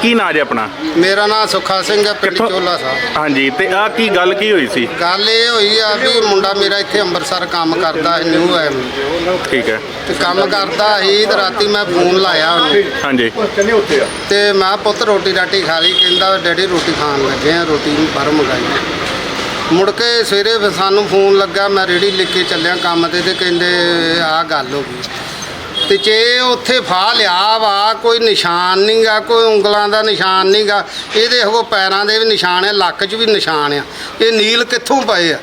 ਕੀ ਨਾਂ ਜੀ ਆਪਣਾ? ਮੇਰਾ ਨਾਮ ਸੁੱਖਾ ਸਿੰਘ ਹੈ ਪਿੰਡ ਕਿੱਥੋਂ? ਚੋਲਾ ਸਾਹਿਬ। ਹਾਂਜੀ ਤੇ ਆ ਕੀ ਗੱਲ ਕੀ ਹੋਈ ਸੀ? ਗੱਲ ਇਹ ਹੋਈ ਆ ਵੀ ਮੁੰਡਾ ਮੇਰਾ ਇੱਥੇ ਅੰਮ੍ਰਿਤਸਰ ਕੰਮ ਕਰਦਾ ਹੈ ਨਿਊ ਐਮ ਠੀਕ ਹੈ। ਤੇ ਕੰਮ ਕਰਦਾ ਸੀ ਤੇ ਰਾਤੀ ਮੈਂ ਫੋਨ ਲਾਇਆ ਉਹਨੂੰ। ਹਾਂਜੀ। ਤੇ ਮੈਂ ਪੁੱਤ ਰੋਟੀ ਰਾਟੀ ਖਾ ਲਈ ਕਹਿੰਦਾ ਡੈਡੀ ਰੋਟੀ ਖਾਣ ਲੱਗੇ ਆ ਰੋਟੀ ਬਾਹਰੋਂ ਮੰਗਾਈ। ਮੁੜ ਕੇ ਸਵੇਰੇ ਫਿਰ ਸਾਨੂੰ ਫੋਨ ਲੱਗਾ ਮੈਂ ਰੇੜੀ ਲੈ ਕੇ ਚੱਲਿਆ ਕੰਮ ਤੇ ਤੇ ਕਹਿੰਦੇ ਆਹ ਗੱਲ ਹੋ ਗਈ। ਤੇ ਜੇ ਉੱਥੇ ਫਾ ਲਿਆ ਵਾ, ਕੋਈ ਨਿਸ਼ਾਨ ਨਹੀਂਗਾ ਕੋਈ ਉਂਗਲਾਂ ਦਾ ਨਿਸ਼ਾਨ ਨਹੀਂਗਾ ਇਹਦੇ ਉਹ ਪੈਰਾਂ ਦੇ ਵੀ ਨਿਸ਼ਾਨ ਆ, ਲੱਕ 'ਚ ਵੀ ਨਿਸ਼ਾਨ ਆ। ਇਹ ਨੀਲ ਕਿੱਥੋਂ ਪਏ ਆ?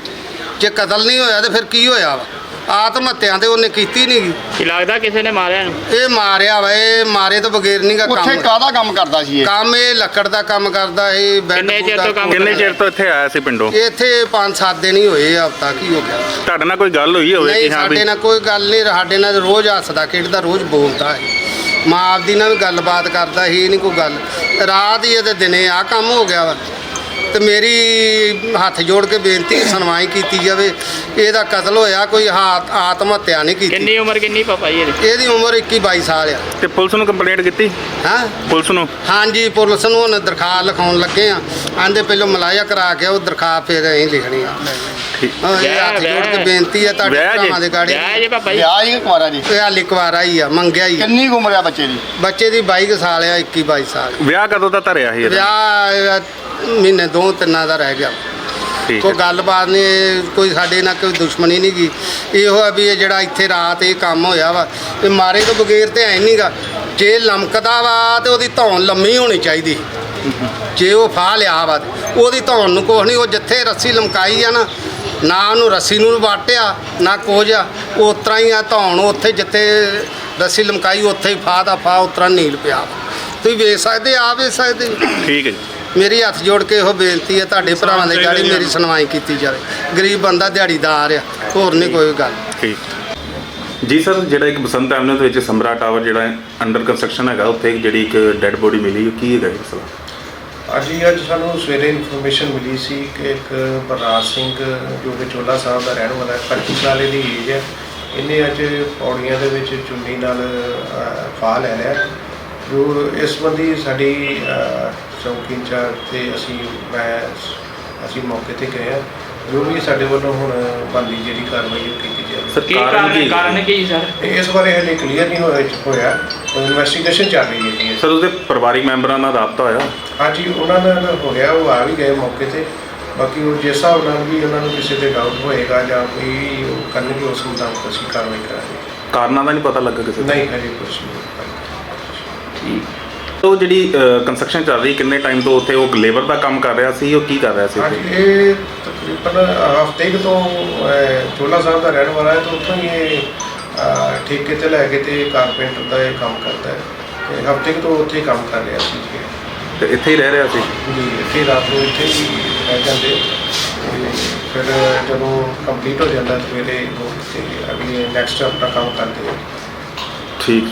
ਜੇ ਕਤਲ ਨਹੀਂ ਹੋਇਆ ਤੇ ਫਿਰ ਕੀ ਹੋਇਆ ਵਾ? ਆਤਮ ਹੱਤਿਆ ਤੇ ਉਹਨੇ ਕੀਤੀ ਨਹੀਂ ਕੀ ਲੱਗਦਾ ਕਿਸੇ ਨੇ ਮਾਰਿਆ ਇਹਨੂੰ? ਇਹ ਮਾਰਿਆ ਵਾ ਇਹ ਮਾਰੇ ਤੋਂ ਬਗੈਰ ਨਹੀਂਗਾ ਉੱਥੇ ਕੰਮ। ਕਾਹਦਾ ਕੰਮ ਕਰਦਾ ਸੀ ਇਹ? ਕੰਮ ਇਹ ਲੱਕੜ ਦਾ ਕੰਮ ਕਰਦਾ ਇਹ ਬੈੱਡ ਕਿੰਨੇ ਚਿਰ ਤੋਂ ਕੰਮ ਕਿੰਨੇ ਚਿਰ ਤੋਂ ਇੱਥੇ ਆਇਆ ਸੀ ਪਿੰਡੋਂ? ਇੱਥੇ 5-7 ਦਿਨ ਹੀ ਹੋਏ ਆ ਹਫਤਾ ਕੀ ਹੋ ਗਿਆ। ਤੁਹਾਡੇ ਨਾਲ ਕੋਈ ਗੱਲ ਹੋਈ ਹੋਵੇ ਨਹੀਂ ਕਿ ਹਾਂ ਵੀ ਸਾਡੇ ਨਾਲ ਕੋਈ ਗੱਲ ਨਹੀਂ ਸਾਡੇ ਨਾਲ ਰੋਜ਼ ਹੱਸਦਾ ਖੇਡਦਾ ਰੋਜ਼ ਬੋਲਦਾ ਹੈ। ਮਾਂ ਆਪਦੀ ਨਾਲ ਵੀ ਗੱਲਬਾਤ ਕਰਦਾ ਹੀ ਨਹੀਂ ਕੋਈ ਗੱਲ। ਰਾਤ ਹੀ ਇਹਦੇ ਦਿਨੇ ਆ ਕੰਮ ਹੋ ਗਿਆ ਵਾ। ਤੇ ਮੇਰੀ ਹੱਥ ਜੋੜ ਕੇ ਬੇਨਤੀ ਸੁਣਵਾਈ ਕੀਤੀ ਜਾਵੇ। ਇਹਦਾ ਕਤਲ ਹੋਇਆ ਕੋਈ ਹਾਤ- ਆਤਮ ਹੱਤਿਆ ਨਹੀਂ ਕੀਤੀ। ਕਿੰਨੀ ਉਮਰ ਕਿੰਨੀ ਪਾਪਾ ਜੀ ਇਹਦੀ? ਇਹਦੀ ਉਮਰ 21 22 ਸਾਲ ਆ। ਤੇ ਪੁਲਿਸ ਨੂੰ ਕੰਪਲੇਂਟ ਕੀਤੀ? ਹਾਂ? ਪੁਲਿਸ ਨੂੰ? ਹਾਂਜੀ ਪੁਲਿਸ ਨੂੰ ਹੁਣ ਦਰਖਾਸਤ ਲਿਖਾਉਣ ਲੱਗੇ ਆ। ਆਂਦੇ ਪਹਿਲਾਂ ਮਲਾਇਆ ਕਰਾ ਕੇ ਉਹ ਦਰਖਾਸਤ ਫਿਰ ਅਸੀਂ ਲਿਖਣੀ ਆ। ਠੀਕ। ਹਾਂ, ਇਹ ਹੱਥ ਜੋੜ ਕੇ ਬੇਨਤੀ ਆ ਤੁਹਾਡੇ ਵਿਆਹ ਜੀ। ਭਰਾਵਾਂ ਦੇ ਗਾੜੀ। ਵਿਆਹ ਜੇ ਪਾਪਾ ਜੀ। ਵਿਆਹ ਹੀ ਕੁਮਾਰਾ ਜੀ। ਇਹ ਹਾਲੇ ਕੁਵਾਰਾ ਹੀ ਆ ਮੰਗਿਆ ਹੀ ਆ। ਕਿੰਨੀ ਕੁ ਉਮਰ ਆ ਬੱਚੇ ਦੀ? ਬੱਚੇ ਦੀ 22 ਕੁ ਸਾਲ ਆ 21 22 ਸਾਲ। ਵਿਆਹ ਕਦੋਂ ਦਾ ਧਰਿਆ ਸੀ ਇਹਦਾ? ਵਿਆਹ ਮਹੀਨੇ ਦੋ ਤਿੰਨਾਂ ਦਾ ਰਹਿ ਗਿਆ। ਠੀਕ ਕੋਈ ਹੈ। ਗੱਲਬਾਤ ਨਹੀਂ ਕੋਈ ਸਾਡੇ ਨਾਲ ਕੋਈ ਦੁਸ਼ਮਣੀ ਨਹੀਂ ਗੀ। ਇਹੋ ਆ ਵੀ ਇਹ ਜਿਹੜਾ ਇੱਥੇ ਰਾਤ ਇਹ ਕੰਮ ਹੋਇਆ ਵਾ ਇਹ ਮਾਰੇ ਤੋਂ ਬਗੈਰ ਤੇ ਐ ਨਹੀਂਗਾ। ਜੇ ਲਮਕਦਾ ਵਾ ਤੇ ਉਹਦੀ ਧੌਣ ਲੰਮੀ ਹੋਣੀ ਚਾਹੀਦੀ। ਜੇ ਉਹ ਫਾਹ ਲਿਆ ਵਾ ਤੇ ਉਹਦੀ ਧੌਣ ਨੂੰ ਕੁਛ ਨਹੀਂ ਉਹ ਜਿੱਥੇ ਰੱਸੀ ਲਮਕਾਈ ਆ ਨਾ ਨਾ ਉਹਨੂੰ ਰੱਸੀ ਨੂੰ ਵਾਟਿਆ ਨਾ ਕੁਝ ਆ ਉਹ ਉਤਰਾ ਹੀ ਆ ਧੌਣ ਉੱਥੇ ਜਿੱਥੇ ਰੱਸੀ ਲਮਕਾਈ ਉੱਥੇ ਹੀ ਫਾਹ ਦਾ ਫਾਹ ਉਤਰਾ ਨੀਲ ਪਿਆ ਵਾ। ਤੁਸੀਂ ਵੇਖ ਸਕਦੇ ਆ ਵੇਖ ਸਕਦੇ। ਠੀਕ ਹੈ ਜੀ। ਮੇਰੀ ਹੱਥ ਜੋੜ ਕੇ ਇਹੋ ਬੇਨਤੀ ਹੈ ਤੁਹਾਡੇ ਭਰਾਵਾਂ ਦੇ ਗਾੜੀ ਮੇਰੀ ਸੁਣਵਾਈ ਕੀਤੀ ਜਾਵੇ। ਗਰੀਬ ਬੰਦਾ ਦਿਹਾੜੀਦਾਰ ਆ ਹੋਰ ਨਹੀਂ ਕੋਈ ਗੱਲ। ਠੀਕ। ਜੀ ਸਰ ਜਿਹੜਾ ਇੱਕ ਬਸੰਤ ਐਵਨਿਊ ਦੇ ਵਿੱਚ ਸਮਰਾ ਟਾਵਰ ਜਿਹੜਾ ਅੰਡਰ ਕੰਸਟਰਕਸ਼ਨ ਹੈਗਾ ਉੱਥੇ ਜਿਹੜੀ ਇੱਕ ਡੈੱਡ ਬੋਡੀ ਮਿਲੀ ਉਹ ਕੀ ਹੈਗਾ ਇਹ ਮਸਲਾ? ਅਸੀਂ ਅੱਜ ਸਾਨੂੰ ਸਵੇਰੇ ਇਨਫੋਰਮੇਸ਼ਨ ਮਿਲੀ ਸੀ ਕਿ ਇੱਕ ਬਰਨਾਜ ਸਿੰਘ ਜੋ ਕਿ ਚੋਲਾ ਸਾਹਿਬ ਦਾ ਰਹਿਣ ਵਾਲਾ ਹੈ 25 ਸਾਲ ਦੀ ਏਜ ਹੈ। ਇਹਨੇ ਅੱਜ ਪੌੜੀਆਂ ਦੇ ਵਿੱਚ ਚੁੰਨੀ ਨਾਲ ਫਾਹ ਲੈ ਲਿਆ। ਜੋ ਇਸ ਸੰਬੰਧੀ ਸਾਡੀ ਚੌਕੀ ਇੰਚਾਰਜ ਤੇ ਅਸੀਂ ਮੈਂ ਅਸੀਂ ਮੌਕੇ ਤੇ ਗਏ ਹਾਂ। ਜੋ ਵੀ ਸਾਡੇ ਵੱਲੋਂ ਹੁਣ ਬਣਦੀ ਜਿਹੜੀ ਕਾਰਵਾਈ ਉਹ ਕੀਤੀ ਜਾਵੇ। ਸਰ ਕੀ ਕਾਰਨ ਕਾਰਨ ਕੀ? ਕਾਰਨ ਹੈ? ਕੀ ਸਰ? ਇਸ ਬਾਰੇ ਹਲੇ ਕਲੀਅਰ ਨਹੀਂ ਹੋਇਆ ਹੋਇਆ। ਇਨਵੈਸਟੀਗੇਸ਼ਨ ਚੱਲ ਰਹੀ ਹੈ ਜੀ। ਸਰ ਉਹਦੇ ਪਰਿਵਾਰਿਕ ਮੈਂਬਰਾਂ ਨਾਲ ਰਾਬਤਾ ਹੋਇਆ? ਹਾਂਜੀ ਉਹਨਾਂ ਨਾਲ ਹੋ ਗਿਆ ਉਹ ਆ ਵੀ ਗਏ ਮੌਕੇ ਤੇ। ਬਾਕੀ ਉਹ ਜਿਸ ਹਿਸਾਬ ਨਾਲ ਵੀ ਉਹਨਾਂ ਨੂੰ ਕਿਸੇ ਤੇ ਡਾਊਟ ਹੋਏਗਾ ਜਾਂ ਕੋਈ ਉਹ ਕਰਨਗੇ ਉਸ ਮੁਤਾਬਕ ਅਸੀਂ ਕਾਰਵਾਈ ਕਰਾਂਗੇ। ਕਾਰਨਾਂ ਦਾ ਨਹੀਂ ਪਤਾ ਲੱਗਾ ਕਿਸੇ ਨਹੀਂ ਹਜੇ ਕੁਝ ਨਹੀਂ ਉਹ ਜਿਹੜੀ ਕੰਸਟਰਕਸ਼ਨ ਚੱਲ ਰਹੀ ਕਿੰਨੇ ਟਾਈਮ ਤੋਂ ਉੱਥੇ ਉਹ ਲੇਬਰ ਦਾ ਕੰਮ ਕਰ ਰਿਹਾ ਸੀ ਉਹ ਕੀ ਕਰ ਰਿਹਾ ਸੀ ਉੱਥੇ? ਇਹ ਤਕਰੀਬਨ ਹਫ਼ਤੇ ਕੁ ਤੋਂ ਅਹ, ਚੋਲਾ ਸਾਹਿਬ ਦਾ ਰਹਿਣ ਵਾਲਾ ਹੈ ਤਾਂ ਉੱਥੋਂ ਹੀ ਇਹ ਅਹ, ਠੇਕੇ ਤੇ ਲੈ ਕੇ ਤੇ ਕਾਰਪੈਂਟਰ ਦਾ ਇਹ ਕੰਮ ਕਰਦਾ ਹੈ। ਤੇ ਹਫ਼ਤੇ ਕੁ ਤੋਂ ਉੱਥੇ ਹੀ ਕੰਮ ਕਰ ਰਿਹਾ ਸੀ ਜੀ। ਤੇ ਇੱਥੇ ਹੀ ਰਹਿ ਰਿਹਾ ਸੀ? ਜੀ ਇੱਥੇ ਰਾਤ ਨੂੰ ਇੱਥੇ ਹੀ ਰਹਿ ਜਾਂਦੇ। ਤੇ ਫਿਰ ਜਦੋਂ ਕੰਪਲੀਟ ਹੋ ਜਾਂਦਾ ਸਵੇਰੇ ਉਹ ਤੇ ਅਗਲੀ ਨੈਕਸਟ ਆਪਣਾ ਕੰਮ ਕਰਦੇ ਆ। ਠੀਕ।